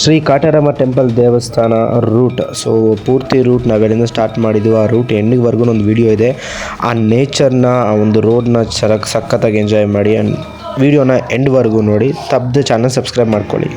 Shri Kateramma temple ದೇವಸ್ಥಾನ route. So ಪೂರ್ತಿ route ನಾವೆಲ್ಲಿಂದ ಸ್ಟಾರ್ಟ್ ಮಾಡಿದ್ವಿ ಆ ರೂಟ್ ಎಂಡಿಗ್ವರೆಗೂ ಒಂದು ವಿಡಿಯೋ ಇದೆ. ಆ ನೇಚರ್ನ ಆ ಒಂದು ರೋಡ್ನ ಚರಕ್ ಸಖತ್ತಾಗಿ ಎಂಜಾಯ್ ಮಾಡಿ ಆ್ಯಂಡ್ ವಿಡಿಯೋನ ಎಂಡ್ವರೆಗೂ ನೋಡಿ. ತಪ್ಪದೆ ಚಾನಲ್ ಸಬ್ಸ್ಕ್ರೈಬ್ ಮಾಡ್ಕೊಳ್ಳಿ.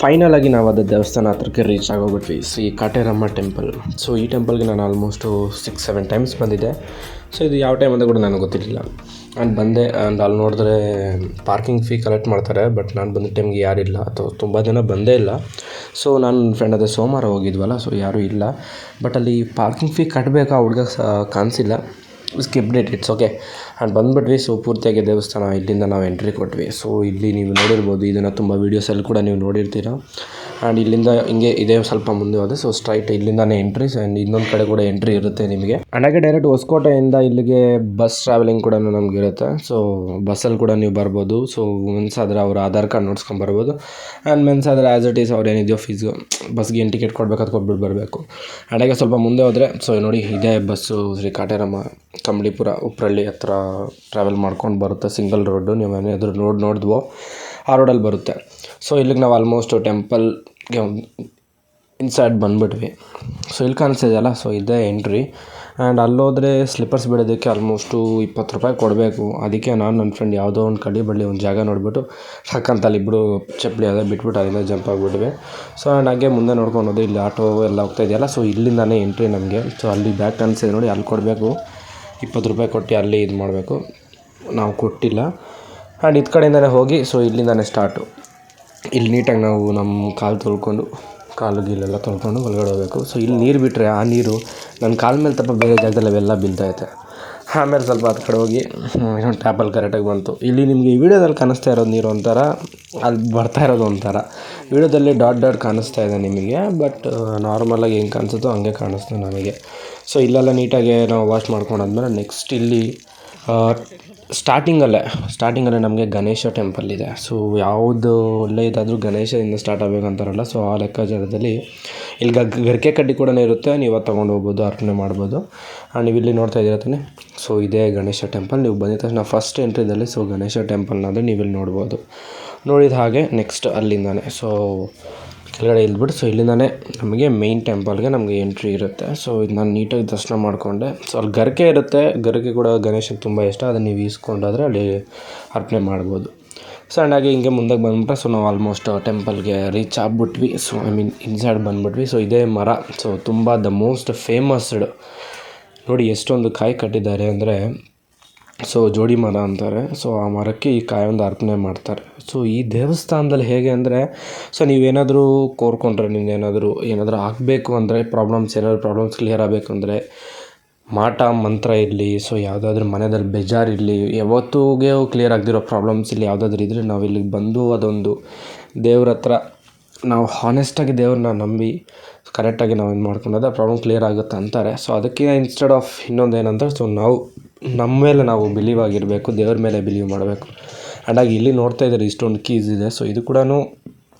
ಫೈನಲ್ ಆಗಿ ನಾವು ಅದು ದೇವಸ್ಥಾನ ಹತ್ರಕ್ಕೆ ರೀಚ್ ಆಗೋಗ್ಬಿಟ್ವಿ, ಶ್ರೀ ಕಾಟೇರಮ್ಮ ಟೆಂಪಲ್ ಸೊ ಈ ಟೆಂಪಲ್ಗೆ ನಾನು ಆಲ್ಮೋಸ್ಟು ಸಿಕ್ಸ್ ಸೆವೆನ್ ಟೈಮ್ಸ್ ಬಂದಿದ್ದೆ. ಸೊ ಇದು ಯಾವ ಟೈಮ್ ಅಂತ ಕೂಡ ನನಗೆ ಗೊತ್ತಿರಲಿಲ್ಲ. ನಾನು ಬಂದೆ ಆ್ಯಂಡ್ ಅಲ್ಲಿ ನೋಡಿದ್ರೆ ಪಾರ್ಕಿಂಗ್ ಫೀ ಕಲೆಕ್ಟ್ ಮಾಡ್ತಾರೆ ಬಟ್ ನಾನು ಬಂದ ಟೈಮ್ಗೆ ಯಾರಿಲ್ಲ ಅಥವಾ ತುಂಬ ಜನ ಬಂದೇ ಇಲ್ಲ. ಸೊ ನಾನು ಫ್ರೆಂಡ್ ಅದೇ ಸೋಮವಾರ ಹೋಗಿದ್ವಲ್ಲ ಸೊ ಯಾರೂ ಇಲ್ಲ. ಬಟ್ ಅಲ್ಲಿ ಪಾರ್ಕಿಂಗ್ ಫೀ ಕಟ್ಟಬೇಕಾ ಹುಡುಗ ಕಾಣಿಸಿಲ್ಲ. Skip date it's okay and ಬಂದುಬಿಟ್ವಿ so ಪೂರ್ತಿಯಾಗಿ ದೇವಸ್ಥಾನ, ಇಲ್ಲಿಂದ ನಾವು ಎಂಟ್ರಿ ಕೊಟ್ವಿ. ಸೊ ಇಲ್ಲಿ ನೀವು ನೋಡಿರ್ಬೋದು, ಇದನ್ನು ತುಂಬ ವೀಡಿಯೋಸಲ್ಲಿ ಕೂಡ ನೀವು ನೋಡಿರ್ತೀರ. ಆ್ಯಂಡ್ ಇಲ್ಲಿಂದ ಹಿಂಗೆ ಇದೇ ಸ್ವಲ್ಪ ಮುಂದೆ ಹೋದೆ. ಸೊ ಸ್ಟ್ರೈಟ್ ಇಲ್ಲಿಂದಾನೇ ಎಂಟ್ರಿ ಆ್ಯಂಡ್ ಇನ್ನೊಂದು ಕಡೆ ಕೂಡ ಎಂಟ್ರಿ ಇರುತ್ತೆ ನಿಮಗೆ. ಹಾಗೆ ಡೈರೆಕ್ಟ್ ಹೊಸ್ಕೋಟೆಯಿಂದ ಇಲ್ಲಿಗೆ ಬಸ್ ಟ್ರಾವೆಲಿಂಗ್ ಕೂಡ ನಮ್ಗೆ ಇರುತ್ತೆ ಸೊ ಬಸ್ಸಲ್ಲಿ ಕೂಡ ನೀವು ಬರ್ಬೋದು. ಸೊ ಮೆನ್ಸ್ ಆದರೆ ಅವ್ರ ಆಧಾರ್ ಕಾರ್ಡ್ ನೋಡ್ಸ್ಕೊಂಡು ಬರ್ಬೋದು. ಆ್ಯಂಡ್ ಮೆನ್ಸ್ ಆದರೆ ಆ್ಯಸ್ ಇಟ್ ಈಸ್ ಅವ್ರು ಏನಿದೆಯೋ ಫೀಸು ಬಸ್ಗೆ ಏನು ಟಿಕೆಟ್ ಕೊಡ್ಬೇಕಾದ್ ಕೊಟ್ಬಿಟ್ಟು ಬರಬೇಕು. ಹಾಗೆ ಸ್ವಲ್ಪ ಮುಂದೆ ಹೋದರೆ ಸೊ ನೋಡಿ ಇದೇ ಬಸ್ಸು ಶ್ರೀ ಕಾಟೇರಮ್ಮ, ಕಂಬಳಿಪುರ, ಉಪ್ರಳ್ಳಿ ಹತ್ರ ಟ್ರಾವೆಲ್ ಮಾಡ್ಕೊಂಡು ಬರುತ್ತೆ ಸಿಂಗಲ್ ರೋಡು ನೀವು ಮನೆ ಎದುರು ರೋಡ್ ನೋಡಿದ್ವೋ. ಆ ರೋಡಲ್ಲಿ ಬರುತ್ತೆ. ಸೊ ಇಲ್ಲಿಗೆ ನಾವು ಆಲ್ಮೋಸ್ಟ್ ಟೆಂಪಲ್ಗೆ ಇನ್ಸೈಡ್ ಬಂದುಬಿಟ್ವಿ. ಸೊ ಇಲ್ಲಿ ಕಾಣಿಸ್ತಿದೆಯಲ್ಲ ಸೊ ಇದೇ ಎಂಟ್ರಿ ಆ್ಯಂಡ್ ಅಲ್ಲೋದ್ರೆ ಸ್ಲಿಪ್ಪರ್ಸ್ ಬಿಡೋದಕ್ಕೆ ಆಲ್ಮೋಸ್ಟು ಇಪ್ಪತ್ತು ರೂಪಾಯಿ ಕೊಡಬೇಕು. ಅದಕ್ಕೆ ನಾನು ನನ್ನ ಫ್ರೆಂಡ್ ಯಾವುದೋ ಒಂದು ಕಡಿ ಬಳ್ಳಿ ಒಂದು ಜಾಗ ನೋಡಿಬಿಟ್ಟು ಸಾಕಂತ ಅಲ್ಲಿಬ್ಬರು ಚಪ್ಪಲಿ ಅದೇ ಬಿಟ್ಬಿಟ್ಟು ಅಲ್ಲಿಂದ ಜಂಪ್ ಆಗಿಬಿಟ್ವಿ. ಸೊ ಆ್ಯಂಡ್ ಹಾಗೆ ಮುಂದೆ ನೋಡ್ಕೊಂಡು ಹೋದೆ ಇಲ್ಲಿ ಆಟೋ ಎಲ್ಲ ಹೋಗ್ತಾ ಇದೆಯಲ್ಲ? ಸೊ ಇಲ್ಲಿಂದಾನೇ ಎಂಟ್ರಿ ನಮಗೆ. ಸೊ ಅಲ್ಲಿ ಬ್ಯಾಗ್ ಕಾಣಿಸಿದೆ ನೋಡಿ ಅಲ್ಲಿ ಕೊಡಬೇಕು. ಇಪ್ಪತ್ತು ರೂಪಾಯಿ ಕೊಟ್ಟು ಅಲ್ಲಿ ಇದು ಮಾಡಬೇಕು. ನಾವು ಕೊಟ್ಟಿಲ್ಲ. ಆ್ಯಂಡ್ ಇದು ಕಡೆಯಿಂದಲೇ ಹೋಗಿ ಸೊ ಇಲ್ಲಿಂದಲೇ ಸ್ಟಾರ್ಟು ಇಲ್ಲಿ ನೀಟಾಗಿ ನಾವು ನಮ್ಮ ಕಾಲು ತೊಳ್ಕೊಂಡು, ಕಾಲು ಗೀಲೆಲ್ಲ ತೊಳ್ಕೊಂಡು ಒಳಗಡೆ ಹೋಗಬೇಕು. ಸೊ ಇಲ್ಲಿ ನೀರು ಬಿಟ್ಟರೆ ಆ ನೀರು ನನ್ನ ಕಾಲ ಮೇಲೆ ತಪ್ಪ ಬೇರೆ ಜಾಗದಲ್ಲಿ ಅವೆಲ್ಲ ಬೀಳ್ತೈತೆ ಆಮೇಲೆ ಸ್ವಲ್ಪ ಅದು ಕಡೆ ಹೋಗಿ ಇನ್ನೊಂದು ಟ್ಯಾಪಲ್ಲಿ ಕರೆಕ್ಟಾಗಿ ಬಂತು. ಇಲ್ಲಿ ನಿಮಗೆ ಈ ವಿಡಿಯೋದಲ್ಲಿ ಕಾಣಿಸ್ತಾ ಇರೋದು ನೀರು ಒಂಥರ ಅಲ್ಲಿ ಬರ್ತಾ ಇರೋದು ಒಂಥರ. ವಿಡಿಯೋದಲ್ಲಿ ಡಾಟ್ ಡಾಟ್ ಕಾಣಿಸ್ತಾ ಇದೆ ನಿಮಗೆ ಬಟ್ ನಾರ್ಮಲಾಗಿ ಹೆಂಗೆ ಕಾಣಿಸುತ್ತೋ ಹಂಗೆ ಕಾಣಿಸ್ತು ನನಗೆ. ಸೊ ಇಲ್ಲೆಲ್ಲ ನೀಟಾಗಿ ನಾವು ವಾಶ್ ಮಾಡ್ಕೊಂಡಾದ್ಮೇಲೆ ನೆಕ್ಸ್ಟ್ ಇಲ್ಲಿ ಸ್ಟಾರ್ಟಿಂಗಲ್ಲೇ ಸ್ಟಾರ್ಟಿಂಗಲ್ಲೇ ನಮಗೆ ಗಣೇಶ ಟೆಂಪಲ್ ಇದೆ. ಸೊ ಯಾವುದು ಒಳ್ಳೆ ಇದಾದರೂ ಗಣೇಶದಿಂದ ಸ್ಟಾರ್ಟ್ ಆಗಬೇಕಂತಾರಲ್ಲ ಸೊ ಆ ಲೆಕ್ಕಾಚಾರದಲ್ಲಿ ಇಲ್ಲಿ ಗರ್ಕೆ ಕಡ್ಡಿ ಕೂಡ ಇರುತ್ತೆ. ನೀವು ತೊಗೊಂಡು ಹೋಗ್ಬೋದು, ಅರ್ಪಣೆ ಮಾಡ್ಬೋದು. ಆ್ಯಂಡ್ ನೀವು ಇಲ್ಲಿ ನೋಡ್ತಾ ಇದ್ದೀರ ತಾನೆ? ಸೊ ಇದೇ ಗಣೇಶ ಟೆಂಪಲ್ ನೀವು ಬಂದಿದ ತಕ್ಷಣ ಫಸ್ಟ್ ಎಂಟ್ರಿದಲ್ಲಿ ಸೊ ಗಣೇಶ ಟೆಂಪಲ್ನಾದರೆ ನೀವು ಇಲ್ಲಿ ನೋಡ್ಬೋದು. ನೋಡಿದ ಹಾಗೆ ನೆಕ್ಸ್ಟ್ ಅಲ್ಲಿಂದಾನೆ. ಸೊ ಕೆಳಗಡೆ ಇಲ್ಬಿಟ್ಟು ಸೊ ಇಲ್ಲಿಂದಾನೇ ನಮಗೆ ಮೇಯ್ನ್ ಟೆಂಪಲ್ಗೆ ನಮಗೆ ಎಂಟ್ರಿ ಇರುತ್ತೆ. ಸೊ ಇದು ನಾನು ನೀಟಾಗಿ ದರ್ಶನ ಮಾಡಿಕೊಂಡೆ. ಸೊ ಅಲ್ಲಿ ಗರಿಕೆ ಇರುತ್ತೆ. ಗರಿಕೆ ಕೂಡ ಗಣೇಶನಿಗೆ ತುಂಬ ಇಷ್ಟ. ಅದನ್ನು ನೀವು ಈಸ್ಕೊಂಡಾದರೆ ಅಲ್ಲಿ ಅರ್ಪಣೆ ಮಾಡ್ಬೋದು. ಸೊ ಆ್ಯಂಡ್ ಹಾಗೆ ಹಿಂಗೆ ಮುಂದಕ್ಕೆ ಬಂದ್ಬಿಟ್ರೆ ಸೊ ನಾವು ಆಲ್ಮೋಸ್ಟ್ ಟೆಂಪಲ್ಗೆ ರೀಚ್ ಆಗ್ಬಿಟ್ವಿ. ಸೊ ಐ ಮೀನ್ ಇನ್ಸೈಡ್ ಬಂದ್ಬಿಟ್ವಿ. ಸೊ ಇದೇ ಮರ. ಸೊ ತುಂಬ ದ ಮೋಸ್ಟ್ ಫೇಮಸ್ಡ್ ನೋಡಿ ಎಷ್ಟೊಂದು ಕಾಯಿ ಕಟ್ಟಿದ್ದಾರೆ ಅಂದರೆ ಸೊ ಜೋಡಿ ಮರ ಅಂತಾರೆ. ಸೊ ಆ ಮರಕ್ಕೆ ಈ ಕಾಯೊಂದು ಅರ್ಪಣೆ ಮಾಡ್ತಾರೆ. ಸೊ ಈ ದೇವಸ್ಥಾನದಲ್ಲಿ ಹೇಗೆ ಅಂದರೆ ಸೊ ನೀವೇನಾದರೂ ಕೋರ್ಕೊಂಡ್ರೆ ನೀವೇನಾದರೂ ಏನಾದರೂ ಆಗಬೇಕು ಅಂದರೆ ಪ್ರಾಬ್ಲಮ್ಸ್ ಏನಾದರೂ ಪ್ರಾಬ್ಲಮ್ಸ್ ಕ್ಲಿಯರ್ ಆಗಬೇಕು ಅಂದರೆ, ಮಾಟ, ಮಂತ್ರ ಇರಲಿ ಸೊ ಯಾವುದಾದ್ರೂ ಮನೆಯಲ್ಲಿ ಬೇಜಾರಿರಲಿ ಯಾವತ್ತೂಗೆ ಕ್ಲಿಯರ್ ಆಗದಿರೋ ಪ್ರಾಬ್ಲಮ್ಸ್ ಇಲ್ಲಿ ಯಾವುದಾದ್ರೂ ಇದ್ದರೆ ನಾವು ಇಲ್ಲಿಗೆ ಬಂದು ಅದೊಂದು ದೇವ್ರ ಹತ್ರ ನಾವು ಹಾನೆಸ್ಟಾಗಿ ದೇವ್ರನ್ನ ನಂಬಿ ಕರೆಕ್ಟಾಗಿ ನಾವು ಇದು ಮಾಡ್ಕೊಂಡಾಗ ಪ್ರಾಬ್ಲಮ್ ಕ್ಲಿಯರ್ ಆಗುತ್ತೆ ಅಂತಾರೆ. ಸೊ ಅದಕ್ಕೆ ಇನ್ಸ್ಟೆಡ್ ಆಫ್ ಇನ್ನೊಂದು ಏನಂದ್ರೆ ಸೊ ನಾವು ನಮ್ಮ ಮೇಲೆ ನಾವು ಬಿಲೀವ್ ಆಗಿರಬೇಕು, ದೇವ್ರ ಮೇಲೆ ಬಿಲೀವ್ ಮಾಡಬೇಕು. ಆ್ಯಂಡ್ ಆಗಿ ಇಲ್ಲಿ ನೋಡ್ತಾ ಇದ್ದಾರೆ, ಇಷ್ಟೊಂದು ಕೀಸ್ ಇದೆ. ಸೊ ಇದು ಕೂಡ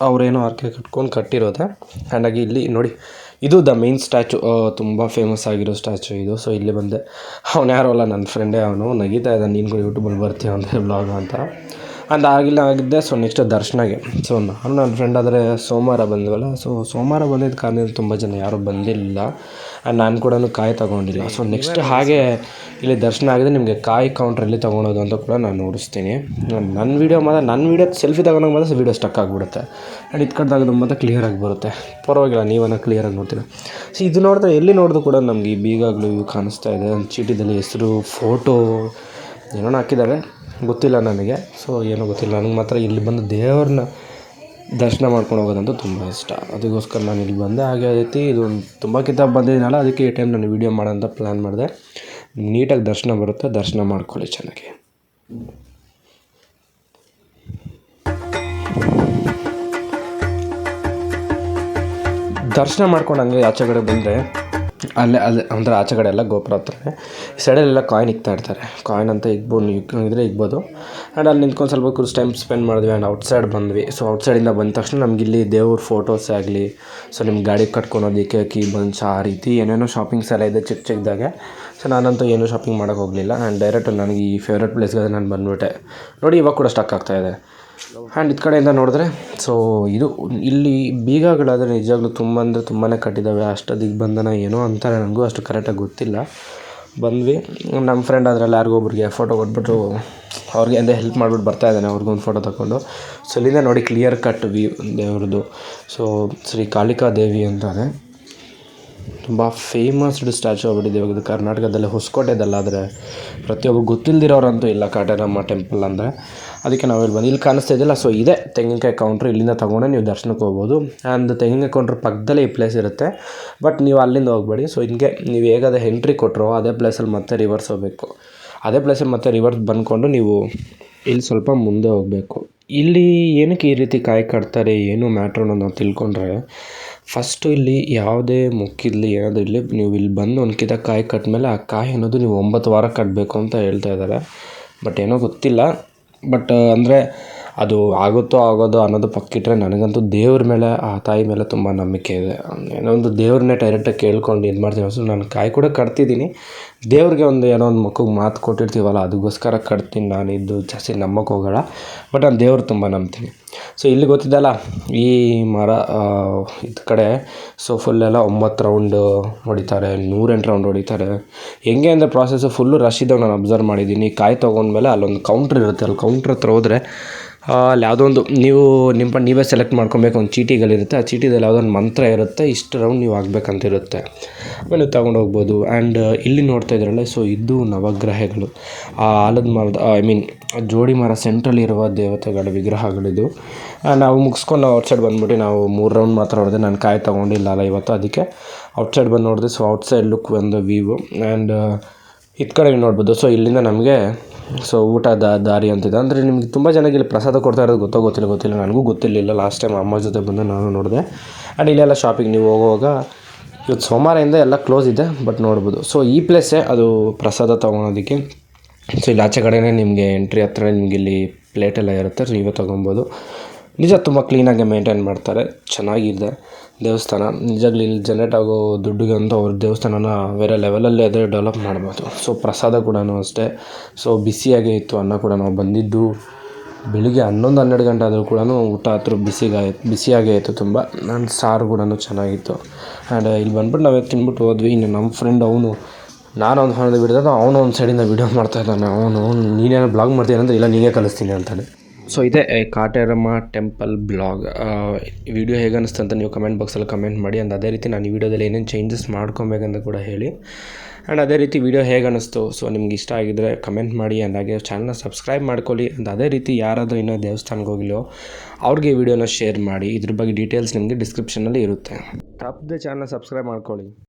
ಅವರೇನೋ ಆರ್ಕೆ ಕಟ್ಕೊಂಡು ಕಟ್ಟಿರೋದೆ. ಆ್ಯಂಡ್ ಆಗಿ ಇಲ್ಲಿ ನೋಡಿ, ಇದು ದ ಮೇನ್ ಸ್ಟ್ಯಾಚು ತುಂಬ ಫೇಮಸ್ ಆಗಿರೋ ಸ್ಟ್ಯಾಚು ಇದು. ಸೊ ಇಲ್ಲಿ ಬಂದೆ. ಅವನು ಯಾರೋ ಅಲ್ಲ ನನ್ನ ಫ್ರೆಂಡೇ ಅವನು. ನಗೀತಾ ಇದ್ದಾನೆ. ನೀನು ಕೂಡ ಯೂಟ್ಯೂಬಲ್ಲಿ ಬರ್ತೀಯ ಅಂದರೆ ಬ್ಲಾಗ್ ಅಂತ. ಅಂಡ್ ಆಗಿಲ್ಲ ಆಗಿದ್ದೆ ಸೊ ನೆಕ್ಸ್ಟ್ ದರ್ಶನಗೆ. ಸೊ ನಾನು ನನ್ನ ಫ್ರೆಂಡ್ ಆದರೆ ಸೋಮವಾರ ಬಂದ್ವಲ್ಲ ಸೊ ಸೋಮವಾರ ಬಂದಿದ್ದ ಕಾರಣದಿಂದ ತುಂಬ ಜನ ಯಾರೂ ಬಂದಿಲ್ಲ ಆ್ಯಂಡ್ ನಾನು ಕೂಡ ಕಾಯಿ ತೊಗೊಂಡಿಲ್ಲ. ಸೊ ನೆಕ್ಸ್ಟ್ ಹಾಗೆ ಇಲ್ಲಿ ದರ್ಶನ ಆಗಿದೆ. ನಿಮಗೆ ಕಾಯಿ ಕೌಂಟ್ರಲ್ಲಿ ತೊಗೊಳೋದು ಅಂತ ಕೂಡ ನಾನು ನೋಡಿಸ್ತೀನಿ. ನನ್ನ ವೀಡಿಯೋ ಮಾತ್ರ ನನ್ನ ವೀಡಿಯೋ ಸೆಲ್ಫಿ ತಗೊಂಡಾಗ ಮಾತ್ರ ವೀಡಿಯೋ ಸ್ಟಕ್ ಆಗಿಬಿಡುತ್ತೆ. ಆ್ಯಂಡ್ ಇದು ಕಡ್ದಾಗ ಮಾತ್ರ ಕ್ಲಿಯರಾಗಿ ಬರುತ್ತೆ. ಪರವಾಗಿಲ್ಲ, ನೀವನ್ನ ಕ್ಲಿಯರಾಗಿ ನೋಡ್ತೀರ. ಸೊ ಇದು ನೋಡಿದ್ರೆ ಎಲ್ಲಿ ನೋಡಿದ್ರು ಕೂಡ ನಮಗೆ ಬೀಗಾಗಲೂ ಕಾಣಿಸ್ತಾ ಇದೆ. ಚೀಟಿದಲ್ಲಿ ಹೆಸರು ಫೋಟೋ ಏನೋ ಹಾಕಿದ್ದಾರೆ. ಗೊತ್ತಿಲ್ಲ ನನಗೆ. ಸೊ ಏನೂ ಗೊತ್ತಿಲ್ಲ. ನನಗೆ ಮಾತ್ರ ಇಲ್ಲಿ ಬಂದು ದೇವ್ರನ್ನ ದರ್ಶನ ಮಾಡ್ಕೊಂಡು ಹೋಗೋದಂತೂ ತುಂಬ ಇಷ್ಟ. ಅದಕ್ಕೋಸ್ಕರ ನಾನು ಇಲ್ಲಿ ಬಂದೆ. ಹಾಗೆ ರೀತಿ ಇದು ತುಂಬಕ್ಕಿಂತ ಬಂದಿದ್ದೀನಲ್ಲ ಅದಕ್ಕೆ ಈ ಟೈಮ್ ನಾನು ವೀಡಿಯೋ ಮಾಡೋಂತ ಪ್ಲ್ಯಾನ್ ಮಾಡಿದೆ. ನೀಟಾಗಿ ದರ್ಶನ ಬರುತ್ತೆ. ದರ್ಶನ ಮಾಡ್ಕೊಳ್ಳಿ ಚೆನ್ನಾಗಿ. ದರ್ಶನ ಮಾಡ್ಕೊಂಡು ಹಂಗೆ ಆಚೆ ಕಡೆ ಬಂದರೆ ಅಲ್ಲೇ, ಅಲ್ಲಿ, ಅಂದರೆ ಆಚೆ ಕಡೆ ಎಲ್ಲ ಗೋಪುರ ಹತ್ರನೇ ಈ ಸೈಡಲ್ಲೆಲ್ಲ ಕಾಯಿನ್ ಇಕ್ತಾ ಇರ್ತಾರೆ. ಕಾಯಿನ್ ಅಂತ ಇಕ್ಬೋದು ಇದ್ರೆ ಇಕ್ಬೋದು ಆ್ಯಂಡ್ ಅಲ್ಲಿ ನಿಂತ್ಕೊಂಡು ಸ್ವಲ್ಪ ಕುರ್ಸ್ ಟೈಮ್ ಸ್ಪೆಂಡ್ ಮಾಡಿದ್ವಿ ಆ್ಯಂಡ್ ಔಟ್ಸೈಡ್ ಬಂದ್ವಿ. ಸೊ ಔಟ್ಸೈಡಿಂದ ಬಂದ ತಕ್ಷಣ ನಮ್ಗೆ ಇಲ್ಲಿ ದೇವ್ರ ಫೋಟೋಸ್ ಆಗಲಿ ಸೊ ನಿಮ್ಮ ಗಾಡಿ ಕಟ್ಕೊಳೋದಕ್ಕೆ ಕೀ ಬಂಚ್ ಆ ರೀತಿ ಏನೇನೋ ಶಾಪಿಂಗ್ಸ್ ಎಲ್ಲ ಇದೆ ಚಿಕ್ಕ ಚಿಕ್ಕದಾಗೆ. ಸೊ ನಾನಂತೂ ಏನೂ ಶಾಪಿಂಗ್ ಮಾಡೋಕ್ಕೆ ಹೋಗಲಿಲ್ಲ. ಆ್ಯಂಡ್ ಡೈರೆಕ್ಟ್ ನನಗೆ ಈ ಫೇವ್ರೆಟ್ ಪ್ಲೇಸ್ಗೆ ನಾನು ಬಂದುಬಿಟ್ಟೆ. ನೋಡಿ, ಇವಾಗ ಕೂಡ ಸ್ಟಕ್ ಆಗ್ತಾಯಿದೆ ಆ್ಯಂಡ್ ಇದು ಕಡೆಯಿಂದ ನೋಡಿದ್ರೆ ಸೊ ಇದು ಇಲ್ಲಿ ಬೀಗಗಳಾದರೆ ನಿಜವಾಗ್ಲೂ ತುಂಬ ಅಂದರೆ ತುಂಬಾ ಕಟ್ಟಿದ್ದಾವೆ ಅಷ್ಟ ದಿಗ್ಬಂಧನ ಏನೋ ಅಂತಾರೆ ನನಗೂ ಅಷ್ಟು ಕರೆಕ್ಟಾಗಿ ಗೊತ್ತಿಲ್ಲ. ಬಂದ್ವಿ. ನಮ್ಮ ಫ್ರೆಂಡ್ ಅದರಲ್ಲಿ ಯಾರಿಗೋ ಒಬ್ರಿಗೆ ಫೋಟೋ ಕೊಟ್ಬಿಟ್ಟು ಅವ್ರಿಗೆ ಅಂದರೆ ಹೆಲ್ಪ್ ಮಾಡ್ಬಿಟ್ಟು ಬರ್ತಾ ಇದ್ದಾನೆ, ಅವ್ರಿಗೂ ಒಂದು ಫೋಟೋ ತಗೊಂಡು ಸೊ ಇಲ್ಲಿಂದ ನೋಡಿ ಕ್ಲಿಯರ್ ಕಟ್ ವ್ಯೂ ದೇವ್ರದ್ದು. ಸೊ ಶ್ರೀ ಕಾಳಿಕಾ ದೇವಿ ಅಂತಾರೆ. ತುಂಬ ಫೇಮಸ್ಡ್ ಸ್ಟ್ಯಾಚು ಆಗ್ಬಿಟ್ಟಿದೆ. ಇವಾಗ ಕರ್ನಾಟಕದಲ್ಲಿ ಹೊಸಕೋಟೆದಲ್ಲಾದರೆ ಪ್ರತಿಯೊಬ್ಬ ಗೊತ್ತಿಲ್ದಿರೋರಂತೂ ಇಲ್ಲ ಕಾಟೇರಮ್ಮ ಟೆಂಪಲ್ ಅಂದರೆ. ಅದಕ್ಕೆ ನಾವು ಇಲ್ಲಿ ಬಂದು ಇಲ್ಲಿ ಕಾಣಿಸ್ತಾ ಇದೆಯಲ್ಲ ಸೊ ಇದೆ ತೆಂಗಿನಕಾಯಿ ಕೌಂಟ್ರ್ ಇಲ್ಲಿಂದ ತೊಗೊಂಡೆ ನೀವು ದರ್ಶನಕ್ಕೆ ಹೋಗ್ಬೋದು. ಆ್ಯಂಡ್ ತೆಂಗಿನಕಾಯಿ ಕೌಂಟ್ರ್ ಪಕ್ಕದಲ್ಲೇ ಈ ಪ್ಲೇಸ್ ಇರುತ್ತೆ. ಬಟ್ ನೀವು ಅಲ್ಲಿಂದ ಹೋಗಬೇಡಿ. ಸೊ ಹಿಂಗೆ ನೀವು ಹೇಗಾದ ಎಂಟ್ರಿ ಕೊಟ್ಟರು ಅದೇ ಪ್ಲೇಸಲ್ಲಿ ಮತ್ತೆ ರಿವರ್ಸ್ ಹೋಗಬೇಕು. ಅದೇ ಪ್ಲೇಸಲ್ಲಿ ಮತ್ತೆ ರಿವರ್ಸ್ ಬಂದ್ಕೊಂಡು ನೀವು ಇಲ್ಲಿ ಸ್ವಲ್ಪ ಮುಂದೆ ಹೋಗಬೇಕು. ಇಲ್ಲಿ ಏನಕ್ಕೆ ಈ ರೀತಿ ಕಾಯಿ ಕಟ್ತಾರೆ, ಏನು ಮ್ಯಾಟ್ರ್ ಅನ್ನೋದು ನಾವು ತಿಳ್ಕೊಂಡ್ರೆ ಫಸ್ಟು ಇಲ್ಲಿ ಯಾವುದೇ ಮುಕ್ಕಿರಲಿ ಏನಾದರೂ ಇರಲಿ, ನೀವು ಇಲ್ಲಿ ಬಂದು ಒಂದು ಕಾಯಿ ಕಾಯಿ ಕಟ್ಮೇಲೆ ಆ ಕಾಯಿ ಅನ್ನೋದು ನೀವು ಒಂಬತ್ತು ವಾರ ಕಟ್ಟಬೇಕು ಅಂತ ಹೇಳ್ತಾ ಇದ್ದಾರೆ. ಬಟ್ ಏನೋ ಗೊತ್ತಿಲ್ಲ. ಬಟ್ ಅಂದರೆ ಅದು ಆಗುತ್ತೋ ಆಗೋದೋ ಅನ್ನೋದು ಪಕ್ಕಿಟ್ಟರೆ ನನಗಂತೂ ದೇವ್ರ ಮೇಲೆ, ಆ ತಾಯಿ ಮೇಲೆ ತುಂಬ ನಂಬಿಕೆ ಇದೆ. ಏನೋ ಒಂದು ದೇವ್ರನ್ನೇ ಡೈರೆಕ್ಟಾಗಿ ಕೇಳ್ಕೊಂಡು ಇದು ಮಾಡ್ತೀವಿ. ಅಸಲು ನಾನು ಕಾಯಿ ಕೂಡ ಕಟ್ತಿದ್ದೀನಿ. ದೇವ್ರಿಗೆ ಒಂದು ಏನೋ ಒಂದು ಮಕ್ಕಳಿಗೆ ಮಾತು ಕೊಟ್ಟಿರ್ತೀವಲ್ಲ, ಅದಕ್ಕೋಸ್ಕರ ಕಟ್ತೀನಿ ನಾನು ಇದು ಜಾಸ್ತಿ ನಂಬಕ್ಕೆ ಹೋಗೋಲ್ಲ ಬಟ್ ನಾನು ದೇವ್ರು ತುಂಬ ನಂಬ್ತೀನಿ. ಸೊ ಇಲ್ಲಿ ಗೊತ್ತಿದ್ದಲ್ಲ ಈ ಮರ ಇದು ಕಡೆ ಸೊ ಫುಲ್ಲೆಲ್ಲ ಒಂಬತ್ತು ರೌಂಡು ಹೊಡಿತಾರೆ, ನೂರೆಂಟು ರೌಂಡ್ ಹೊಡಿತಾರೆ. ಹೆಂಗೆ ಅಂದರೆ ಪ್ರಾಸೆಸ್ಸು ಫುಲ್ಲು ರಶ್ ಇದ್ದಾಗ ನಾನು ಅಬ್ಸರ್ವ್ ಮಾಡಿದ್ದೀನಿ. ಕಾಯಿ ತೊಗೊಂಡ್ಮೇಲೆ ಅಲ್ಲೊಂದು ಕೌಂಟ್ರ್ ಇರುತ್ತೆ. ಅಲ್ಲಿ ಕೌಂಟ್ರ್ ಹತ್ರ ಹೋದರೆ ಅಲ್ಲಿ ಯಾವುದೋ ಒಂದು ನೀವು ನಿಮ್ಮ ನೀವೇ ಸೆಲೆಕ್ಟ್ ಮಾಡ್ಕೊಬೇಕು ಒಂದು ಚೀಟಿಗಳಿರುತ್ತೆ, ಆ ಚೀಟಿದಲ್ಲಿ ಯಾವುದೋ ಒಂದು ಮಂತ್ರ ಇರುತ್ತೆ, ಇಷ್ಟು ರೌಂಡ್ ನೀವು ಆಗಬೇಕಂತಿರುತ್ತೆ. ಆಮೇಲೆ ತಗೊಂಡು ಹೋಗ್ಬೋದು. ಆ್ಯಂಡ್ ಇಲ್ಲಿ ನೋಡ್ತಾ ಇದ್ರಲ್ಲ ಸೊ ಇದು ನವಗ್ರಹಗಳು. ಆ, ಆಲದ ಮರದ ಐ ಮೀನ್ ಜೋಡಿ ಮರ ಸೆಂಟ್ರಲ್ಲಿ ಇರುವ ದೇವತೆಗಳ ವಿಗ್ರಹಗಳಿದು. ನಾವು ಮುಗಿಸ್ಕೊಂಡು ನಾವು ಔಟ್ಸೈಡ್ ಬಂದ್ಬಿಟ್ಟು ನಾವು ಮೂರು ರೌಂಡ್ ಮಾತ್ರ ಹೊಡೆದೆ ನಾನು ಕಾಯಿ ತೊಗೊಂಡಿಲ್ಲ ಅಲ್ಲ ಇವತ್ತು, ಅದಕ್ಕೆ ಔಟ್ಸೈಡ್ ಬಂದು ನೋಡಿದೆ ಸೊ ಔಟ್ಸೈಡ್ ಲುಕ್ ಒಂದು ವ್ಯೂ ಆ್ಯಂಡ್ ಇದು ಕಡೆ ನೋಡ್ಬೋದು. ಸೊ ಇಲ್ಲಿಂದ ನಮಗೆ ಸೊ ಊಟದ ದಾರಿ ಅಂತಿದೆ ಅಂದರೆ ನಿಮಗೆ ತುಂಬ ಜನಕ್ಕೆ ಇಲ್ಲಿ ಪ್ರಸಾದ ಕೊಡ್ತಾ ಇರೋದು ಗೊತ್ತೋ ಗೊತ್ತಿಲ್ಲ ಗೊತ್ತಿಲ್ಲ. ನನಗೂ ಗೊತ್ತಿರಲಿಲ್ಲ. ಲಾಸ್ಟ್ ಟೈಮ್ ಅಮ್ಮ ಜೊತೆ ಬಂದು ನಾನು ನೋಡಿದೆ. ಆ್ಯಂಡ್ ಇಲ್ಲೆಲ್ಲ ಶಾಪಿಂಗ್ ನೀವು ಹೋಗುವಾಗ ಇವತ್ತು ಸೋಮವಾರದಿಂದ ಎಲ್ಲ ಕ್ಲೋಸ್ ಇದೆ ಬಟ್ ನೋಡ್ಬೋದು. ಸೊ ಈ ಪ್ಲೇಸೇ ಅದು ಪ್ರಸಾದ ತೊಗೊಳೋದಕ್ಕೆ. ಸೊ ಇಲ್ಲಿ ಆಚೆ ಕಡೆನೇ ನಿಮಗೆ ಎಂಟ್ರಿ ಹತ್ರ ನಿಮಗೆ ಇಲ್ಲಿ ಪ್ಲೇಟೆಲ್ಲ ಇರುತ್ತೆ. ಸೊ ನೀವೇ ತೊಗೊಬೋದು ನಿಜ ತುಂಬ ಕ್ಲೀನಾಗಿ ಮೇಂಟೈನ್ ಮಾಡ್ತಾರೆ. ಚೆನ್ನಾಗಿದೆ ದೇವಸ್ಥಾನ. ನಿಜಾಗ್ಲಿ ಇಲ್ಲಿ ಜನರೇಟ್ ಆಗೋ ದುಡ್ಡಿಗೆ ಅಂತ ಅವ್ರ ದೇವಸ್ಥಾನನ ಬೇರೆ ಲೆವೆಲಲ್ಲಿ ಅದೇ ಡೆವಲಪ್ ಮಾಡ್ಬೋದು. ಸೊ ಪ್ರಸಾದ ಕೂಡ ಅಷ್ಟೇ. ಸೊ ಬಿಸಿಯಾಗೇ ಇತ್ತು ಅನ್ನ ಕೂಡ ನಾವು ಬಂದಿದ್ದು ಬೆಳಿಗ್ಗೆ ಹನ್ನೊಂದು, ಹನ್ನೆರಡು ಗಂಟೆ ಆದರೂ ಕೂಡ ಊಟ ಹತ್ರ ಬಿಸಿಗಾಯಿ ಬಿಸಿಯಾಗೇ ಇತ್ತು ತುಂಬ. ನನ್ನ ಸಾರು ಕೂಡ ಚೆನ್ನಾಗಿತ್ತು. ಆ್ಯಂಡ್ ಇಲ್ಲಿ ಬಂದ್ಬಿಟ್ಟು ನಾವೇ ತಿಂದ್ಬಿಟ್ಟು ಹೋದ್ವಿ. ಇನ್ನು ನಮ್ಮ ಫ್ರೆಂಡ್ ಅವನು, ನಾನು ಒಂದು ಫೋನಲ್ಲಿ ಬಿಡಿದಾಗ ಅವನು ಒಂದು ಸೈಡಿಂದ ವೀಡಿಯೋ ಮಾಡ್ತಾ ಇದ್ದಾನೆ. ಅವನು ನೀನೇನೋ ಬ್ಲಾಗ್ ಮಾಡ್ತೀನಿ ಅಂದರೆ ಇಲ್ಲ, ನೀನೇ ಕಲಿಸ್ತೀನಿ ಅಂತಾನೆ. ಸೊ ಇದೇ ಕಾಟೇರಮ್ಮ ಟೆಂಪಲ್ ಬ್ಲಾಗ್. ವಿಡಿಯೋ ಹೇಗೆ ಅನ್ನಿಸ್ತು ಅಂತ ನೀವು ಕಮೆಂಟ್ ಬಾಕ್ಸಲ್ಲಿ ಕಮೆಂಟ್ ಮಾಡಿ ಅಂಡ್ ಅದೇ ರೀತಿ ನಾನು ಈ ವಿಡಿಯೋದಲ್ಲಿ ಏನೇನು ಚೇಂಜಸ್ ಮಾಡ್ಕೊಬೇಕಂತ ಕೂಡ ಹೇಳಿ. ಆ್ಯಂಡ್ ಅದೇ ರೀತಿ ವಿಡಿಯೋ ಹೇಗೆ ಅನ್ನಿಸ್ತು ಸೊ ನಿಮ್ಗೆ ಇಷ್ಟ ಆಗಿದ್ರೆ ಕಮೆಂಟ್ ಮಾಡಿ ಆ್ಯಂಡ್ ಹಾಗೆ ಚಾನಲ್ನ ಸಬ್ಸ್ಕ್ರೈಬ್ ಮಾಡ್ಕೊಳ್ಳಿ ಅಂತ ಅದೇ ರೀತಿ ಯಾರಾದರೂ ಇನ್ನೂ ದೇವಸ್ಥಾನಕ್ಕೆ ಹೋಗಿಲ್ಲೋ ಅವ್ರಿಗೆ ವಿಡಿಯೋನ ಶೇರ್ ಮಾಡಿ. ಇದ್ರ ಬಗ್ಗೆ ಡೀಟೇಲ್ಸ್ ನಿಮಗೆ ಡಿಸ್ಕ್ರಿಪ್ಷನಲ್ಲಿ ಇರುತ್ತೆ. ತಪ್ಪದೆ ಚಾನಲ್ನ ಸಬ್ಸ್ಕ್ರೈಬ್ ಮಾಡ್ಕೊಳ್ಳಿ.